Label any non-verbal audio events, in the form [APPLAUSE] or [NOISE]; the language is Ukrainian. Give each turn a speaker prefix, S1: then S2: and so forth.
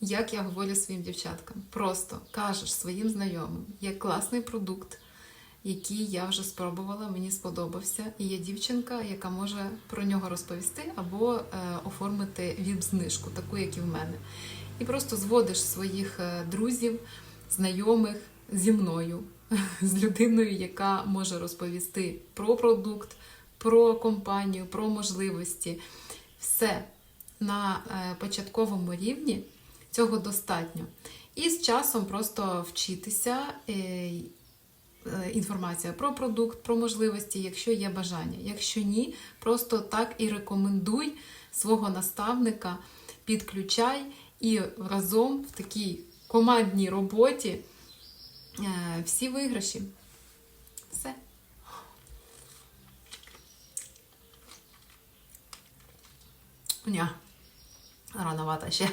S1: як я говорю своїм дівчаткам. Просто кажеш своїм знайомим, є класний продукт, який я вже спробувала, мені сподобався. І є дівчинка, яка може про нього розповісти або е, оформити віп-знижку, таку, як і в мене. І просто зводиш своїх е, друзів, знайомих зі мною, [LAUGHS] з людиною, яка може розповісти про продукт, про компанію, про можливості. Все на е, початковому рівні цього достатньо. І з часом просто вчитися. е, е, Інформація про продукт, про можливості, якщо є бажання. Якщо ні, просто так і рекомендуй свого наставника, підключай і разом в такій командній роботі е, всі виграші. Все. Ня. Рановато ще.